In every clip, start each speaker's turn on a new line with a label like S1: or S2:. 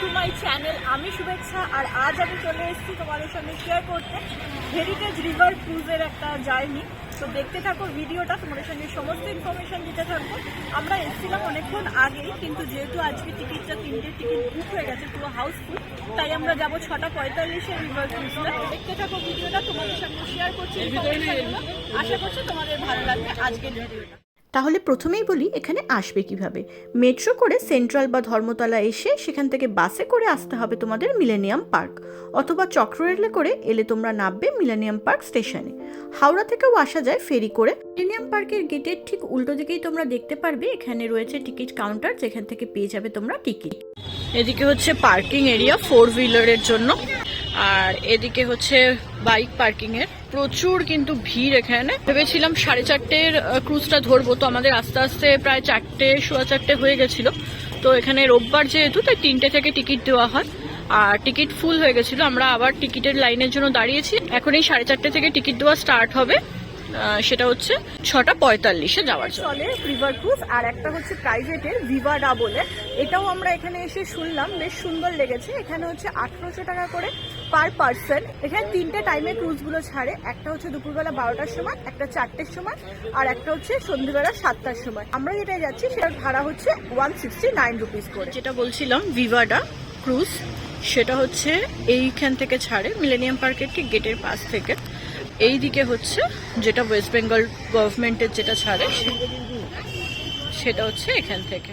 S1: To my channel আমি শুভেচ্ছা আর আজ আমি চলে এসেছি তোমাদের সঙ্গে শেয়ার করতে। হেরিটেজ রিভার ক্রুজের একটা জার্নি তো দেখতে থাকো ভিডিওটা, তোমাদের সঙ্গে সমস্ত ইনফরমেশন দিতে থাকব। আমরা এসেছিলাম অনেকক্ষণ আগেই, কিন্তু যেহেতু আজকে টিকিটটা তিনটে টিকিট বুক হয়ে গেছে পুরো হাউসফুল তাই আমরা যাব ছটা পঁয়তাল্লিশে রিভার ক্রুজটা দেখতে থাকো ভিডিওটা, তোমাদের সঙ্গে শেয়ার করছি আশা করছি তোমাদের ভালো লাগবে আজকের ভিডিওটা
S2: তাহলে প্রথমেই বলি এখানে আসবে কীভাবে। মেট্রো করে সেন্ট্রাল বা ধর্মতলা এসে সেখান থেকে বাসে করে আসতে হবে তোমাদের মিলেনিয়াম পার্ক অথবা চক্র রেলে করে এলে তোমরা নামবে মিলেনিয়াম পার্ক স্টেশনে হাওড়া থেকেও আসা যায় ফেরি করে। মিলেনিয়াম পার্কের গেটের ঠিক উল্টো দিকেই তোমরা দেখতে পারবে, এখানে রয়েছে টিকিট কাউন্টার যেখান থেকে পেয়ে যাবে তোমরা টিকিট
S1: এদিকে হচ্ছে পার্কিং এরিয়া ফোর হুইলারের জন্য। আর এদিকে হচ্ছে বাইক পার্কিং এর প্রচুর কিন্তু ভিড় এখানে। ভেবেছিলাম সাড়ে চারটের ক্রুজটা ধরবো, তো আমাদের আস্তে আস্তে প্রায় চারটে, সোয়া চারটে হয়ে গেছিল। তো এখানে রোববার যেহেতু, তাই তিনটে থেকে টিকিট দেওয়া হয়। আর টিকিট ফুল হয়ে গেছিল। আমরা আবার টিকিটের লাইনের জন্য দাঁড়িয়েছি। এখন এই সাড়ে চারটে থেকে টিকিট দেওয়া স্টার্ট হবে। সেটা হচ্ছে ছটা পঁয়তাল্লিশে যাওয়ার চলে রিভার ক্রুজ আর একটা হচ্ছে প্রাইভেটের ভিভাডা বলে এটাও আমরা এখানে এসে শুনলাম, বেশ সুন্দর লেগেছে। এখানে হচ্ছে আঠারোশো টাকা করে পার পার্সন। এখানে তিনটে টাইমে ক্রুজগুলো ছাড়ে। একটা হচ্ছে দুপুরবেলা বারোটার সময়, একটা চারটের সময়, আর একটা হচ্ছে সন্ধ্যেবেলা সাতটার সময়। আমরা যেটাই যাচ্ছি, সেটার ভাড়া হচ্ছে ওয়ান সিক্সটি নাইন রুপিস করে। যেটা বলছিলাম ভিভাডা ক্রুজ সেটা হচ্ছে এইখান থেকে ছাড়ে মিলেনিয়াম পার্কের ঠিক গেটের পাশ থেকে। এই দিকে হচ্ছে যেটা ওয়েস্ট বেঙ্গল গভর্নমেন্টের যেটা ছাড়ে, সেটা হচ্ছে এখান থেকে।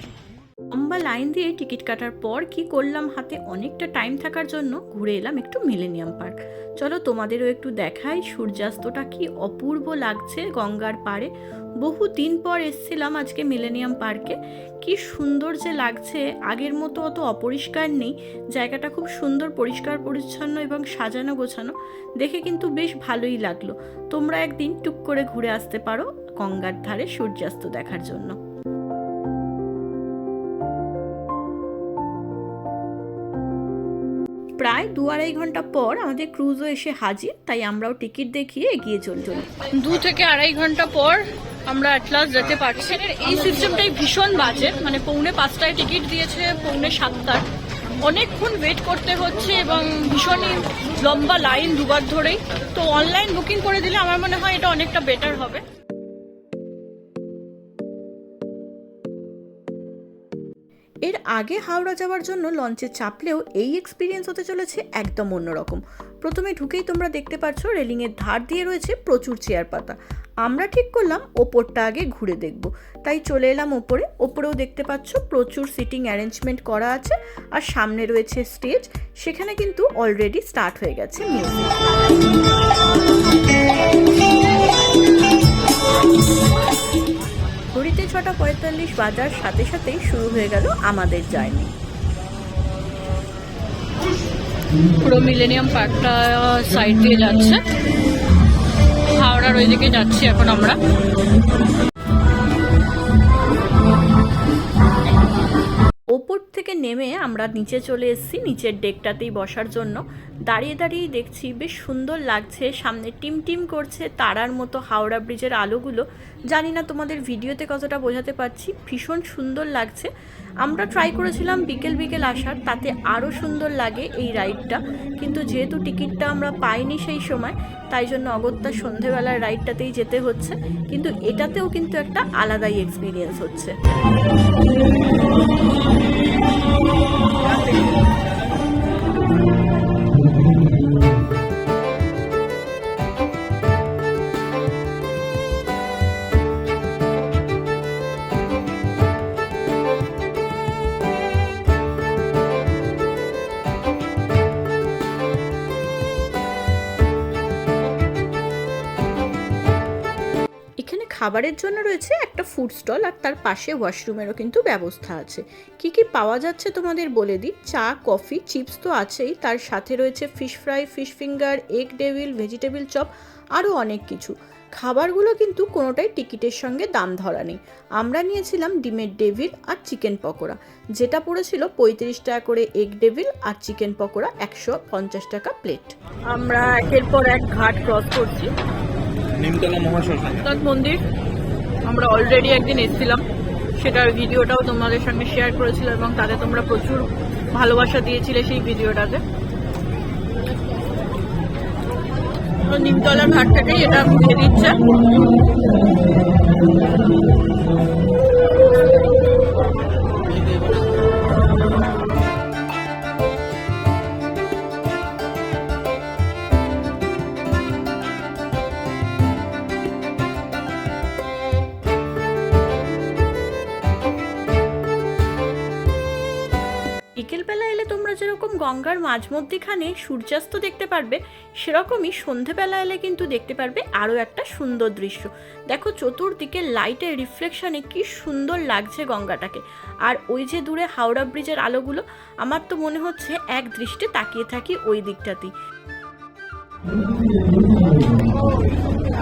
S2: লম্বা লাইন দিয়ে টিকিট কাটার পর কি করলাম, হাতে অনেকটা টাইম থাকার জন্য ঘুরে এলাম একটু মিলেনিয়াম পার্ক চলো তোমাদেরও একটু দেখাই, সূর্যাস্তটা কি অপূর্ব লাগছে গঙ্গার পাড়ে। বহু দিন পর এসছিলাম আজকে মিলেনিয়াম পার্কে কি সুন্দর যে লাগছে, আগের মতো অত অপরিষ্কার নেই। জায়গাটা খুব সুন্দর, পরিষ্কার, পরিচ্ছন্ন এবং সাজানো গোছানো। দেখে কিন্তু বেশ ভালোই লাগল। তোমরা একদিন টুক করে ঘুরে আসতে পারো গঙ্গার ধারে সূর্যাস্ত দেখার জন্য। দু আড়াই ঘণ্টা পর আমাদের ক্রুজও এসে হাজির, তাই আমরাও টিকিট দেখিয়ে এগিয়ে চল চল।
S1: দু থেকে আড়াই ঘণ্টা পর আমরা অ্যাটলাস যেতে পারছি। এই সিস্টেমটাই ভীষণ বাজে মানে পৌনে পাঁচটায় টিকিট দিয়েছে, পৌনে সাতটার অনেকক্ষণ ওয়েট করতে হচ্ছে এবং ভীষণই লম্বা লাইন দুবার ধরেই। তো অনলাইন বুকিং করে দিলে আমার মনে হয় এটা অনেকটা বেটার হবে।
S2: এর আগে হাওড়া যাওয়ার জন্য লঞ্চে চাপলেও এই এক্সপিরিয়েন্স হতে চলেছে একদম অন্যরকম প্রথমে ঢুকেই তোমরা দেখতে পাচ্ছ রেলিংয়ের ধার দিয়ে রয়েছে প্রচুর চেয়ার পাতা। আমরা ঠিক করলাম ওপরটা আগে ঘুরে দেখব। তাই চলে এলাম ওপরে। ওপরেও দেখতে পাচ্ছ প্রচুর সিটিং অ্যারেঞ্জমেন্ট করা আছে আর সামনে রয়েছে স্টেজ সেখানে কিন্তু অলরেডি স্টার্ট হয়ে গেছে মিউজিক ছটা পঁয়তাল্লিশ বাজার সাথে সাথেই শুরু হয়ে গেল আমাদের জার্নি।
S1: পুরো মিলেনিয়াম পার্কটা সাইড দিয়ে যাচ্ছে। হাওড়ার ওইদিকে যাচ্ছি এখন আমরা।
S2: নেমে আমরা নিচে চলে এসেছি, নিচের ডেকটাতেই বসার জন্য। দাঁড়িয়ে দাঁড়িয়েই দেখছি বেশ সুন্দর লাগছে, সামনে টিম টিম করছে তারার মতো হাওড়া ব্রিজের আলোগুলো। জানি না তোমাদের ভিডিওতে কতটা বোঝাতে পারছি, ভীষণ সুন্দর লাগছে। আমরা ট্রাই করেছিলাম বিকেল বিকেল আসার, তাতে আরও সুন্দর লাগে এই রাইডটা কিন্তু যেহেতু টিকিটটা আমরা পাইনি সেই সময়, তাই জন্য অগত্যা সন্ধেবেলার রাইডটাতেই যেতে হচ্ছে। কিন্তু এটাতেও কিন্তু একটা আলাদাই এক্সপিরিয়েন্স হচ্ছে। খাবারের জন্য রয়েছে একটা ফুড স্টল আর তার পাশে ওয়াশরুমেরও কিন্তু ব্যবস্থা আছে। কি কি পাওয়া যাচ্ছে তোমাদের বলে দিই? চা কফি চিপস তো আছেই। তার সাথে রয়েছে fish fry fish finger egg devil vegetable chop আরও অনেক কিছু। খাবারগুলো কিন্তু কোনোটাই টিকিটের সঙ্গে দাম ধরা নেই। আমরা নিয়েছিলাম ডিমের ডেভিল আর চিকেন পকোড়া, যেটা পড়েছিল পঁয়ত্রিশ টাকা করে এগ ডেভিল আর চিকেন পকোড়া একশো পঞ্চাশ টাকা প্লেট
S1: আমরা একের পর এক ঘাট ক্রস করছি।
S3: নিমতলা মহাশ্মশান
S1: মন্দির। আমরা অলরেডি একদিন এসেছিলাম। সেটার ভিডিওটাও তোমাদের সঙ্গে শেয়ার করেছিলাম এবং তাতে তোমরা প্রচুর ভালোবাসা দিয়েছিলে সেই ভিডিওটাতে। নিমতলার ঘাট থেকেই এটা দিয়ে দিচ্ছে।
S2: গঙ্গার মাঝমধ্যিখানে সূর্যাস্ত দেখতে পারবে, সেরকমই সন্ধেবেলা এলে কিন্তু দেখতে পারবে আরও একটা সুন্দর দৃশ্য। দেখো চতুর্দিকে লাইটের রিফ্লেকশনে কি সুন্দর লাগছে গঙ্গাটাকে। আর ওই যে দূরে হাওড়া ব্রিজের আলোগুলো, আমার তো মনে হচ্ছে এক দৃষ্টে তাকিয়ে থাকি ওই দিকটাতেই।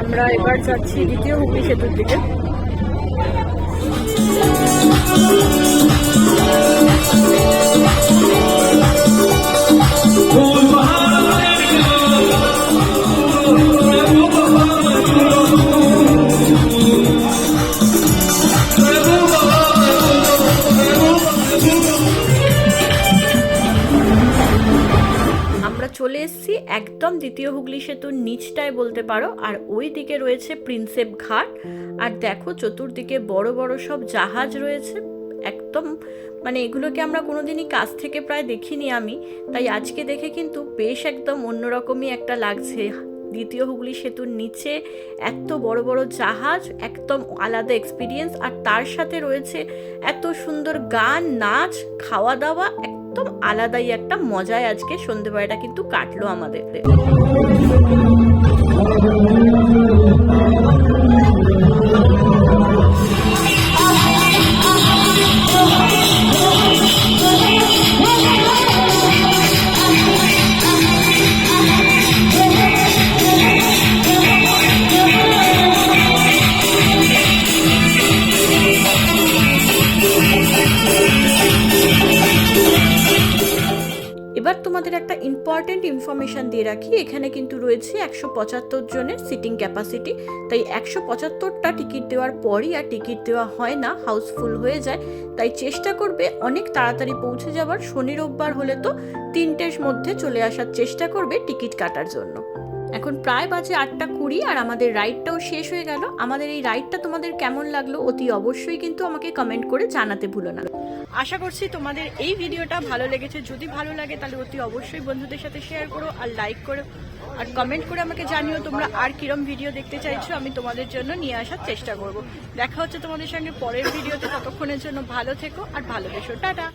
S1: আমরা এবার যাচ্ছি দ্বিতীয় হুগলি সেতুর দিকে।
S2: একদম দ্বিতীয় হুগলি সেতুর নিচটায় বলতে পারো, আর ওই দিকে রয়েছে প্রিন্সেপ ঘাট। আর দেখো চতুর্দিকে বড় বড় সব জাহাজ রয়েছে। একদম মানে এগুলোকে আমরা কোনোদিনই কাছ থেকে প্রায় দেখিনি আমি। তাই আজকে দেখে কিন্তু বেশ একদম অন্যরকমই একটা লাগছে। দ্বিতীয় হুগলি সেতুর নিচে এত বড় বড় জাহাজ, একদম আলাদা এক্সপিরিয়েন্স আর তার সাথে রয়েছে এত সুন্দর গান, নাচ, খাওয়া দাওয়া একদম আলাদাই একটা মজায় আজকে সন্ধেবেলাটা কিন্তু কাটলো আমাদের। তোমাদের একটা ইম্পর্টেন্ট ইনফরমেশন দিয়ে রাখি। এখানে কিন্তু রয়েছে একশো পঁচাত্তর জনের সিটিং ক্যাপাসিটি তাই একশো পঁচাত্তরটা টিকিট দেওয়ার পরই আর টিকিট দেওয়া হয় না হাউসফুল হয়ে যায়। তাই চেষ্টা করবে অনেক তাড়াতাড়ি পৌঁছে যাওয়ার। শনি, রোববার হলে তো তিনটের মধ্যে চলে আসার চেষ্টা করবে টিকিট কাটার জন্য। এখন প্রায় বাজে আটটা কুড়ি আর আমাদের রাইডটাও শেষ হয়ে গেল। আমাদের এই রাইডটা তোমাদের কেমন লাগল অতি অবশ্যই কিন্তু আমাকে কমেন্ট করে জানাতে ভুলো না।
S1: আশা করছি তোমাদের এই ভিডিওটা ভালো লেগেছে। যদি ভালো লাগে, তাহলে অতি অবশ্যই বন্ধুদের সাথে শেয়ার করো আর লাইক করো। আর কমেন্ট করে আমাকে জানিও তোমরা আর কিরম ভিডিও দেখতে চাইছো। আমি তোমাদের জন্য নিয়ে আসার চেষ্টা করব। দেখা হচ্ছে তোমাদের সঙ্গে পরের ভিডিওতে ততক্ষণের জন্য ভালো থেকো আর ভালোবেসো টাটা!